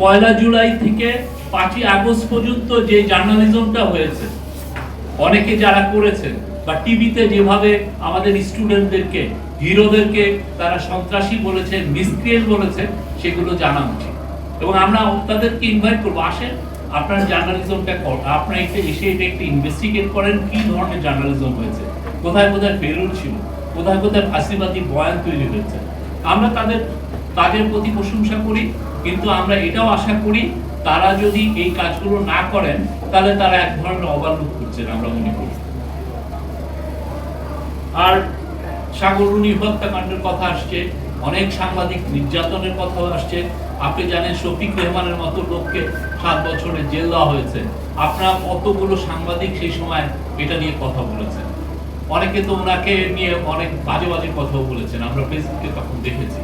পয়লা জুলাই থেকে পাঁচই আগস্ট পর্যন্ত যে জার্নালিজমটা হয়েছে, অনেকে যারা করেছেন বা টিভিতে যেভাবে আমাদের স্টুডেন্টদেরকে, হিরোদেরকে তারা সন্ত্রাসী বলেছেন, মিসক্রিয়েন্ট বলেছে সেগুলো জানা উচিত। এবং আমরা তাদেরকে ইনভাইট করব, আসেন, আপনার জার্নালিজমটা আপনার একটা এসে এটা একটু ইনভেস্টিগেট করেন, কি ধরনের জার্নালিজম হয়েছে, কোথায় কোথায় ফেরুল ছিল, কোথায় কোথায় ফাঁসিবাদী বয়ান তৈরি হয়েছে। আমরা তাদের কাজের প্রতি প্রশংসা করি কিন্তু আমরা এটাও আশা করি তারা যদি এই কাজগুলো না করেন, তাহলে তারা এক ধরনের ওভারলুক করছেন আমরা মনে করি। আর সাগররুনি হত্যাকাণ্ডের কথা আসছে, অনেক সাংবাদিক নির্যাতনের কথা আসছে। আপনি জানেন শফিক রেহমানের মতো লোককে সাত বছরের জেল দেওয়া হয়েছে। আপনার কতগুলো সাংবাদিক সেই সময় এটা নিয়ে কথা বলেছেন? অনেকে তো ওনাকে নিয়ে অনেক বাজে বাজে কথাও বলেছেন, আমরা ফেসবুকে তখন দেখেছি।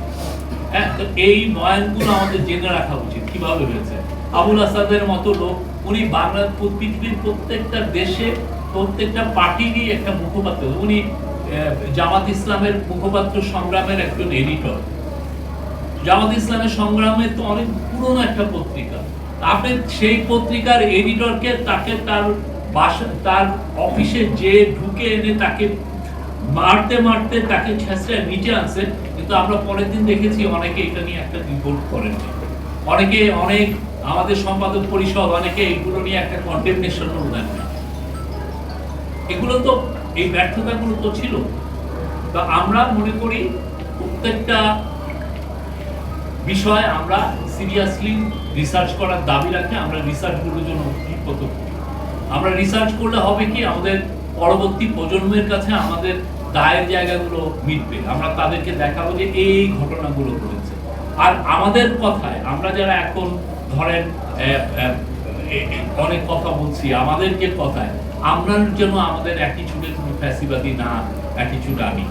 তো এই বয়ানগুলো আমাদের জেনে রাখা উচিত, কীভাবে হয়েছে? আবুল আসাদের মতো লোক, উনি বাংলা পৃথিবীর প্রত্যেকটা দেশে, প্রত্যেকটা পার্টিরই একটা মুখপাত্র। উনি জামাত ইসলামের মুখপাত্র সংগ্রামের একজন এডিটর জামাত ইসলামের সংগ্রামে তো অনেক পুরনো একটা পত্রিকা। আপনি সেই পত্রিকার এডিটরকে তাকে তার বাসা, তার অফিসে যে ঢুকে এনে তাকে মারতে মারতে তাকে ছেঁচড়ে নিচে আনছে কিন্তু আমরা পরের দিন দেখেছি অনেকে এটা নিয়ে একটা রিপোর্ট করেন অনেকে অনেক আমাদের সম্পাদক পরিষদ অনেকে এগুলো নিয়ে একটা কন্ডেমনেশনও দেন। এগুলো তো, এই ব্যর্থতাগুলো তো ছিল। তো আমরা মনে করি প্রত্যেকটা বিষয় আমরা সিরিয়াসলি রিসার্চ করার দাবি রাখি, আমরা রিসার্চগুলোর জন্য উদ্যোগ আমরা রিসার্চ করলে হবে কি, আমাদের পরবর্তী প্রজন্মের কাছে আমাদের দায়ের জায়গাগুলো মিটবে। আমরা তাদেরকে দেখাবো যে এই ঘটনাগুলো ঘটেছে। আর আমাদের কথায় আমরা যারা এখন ধরেন অনেক কথা বলছি আমাদের যে কথায় আমরা যেন আমাদের অ্যাটিচিউডের কোনো ফ্যাসিবাদী না অ্যাটিচিউড আনি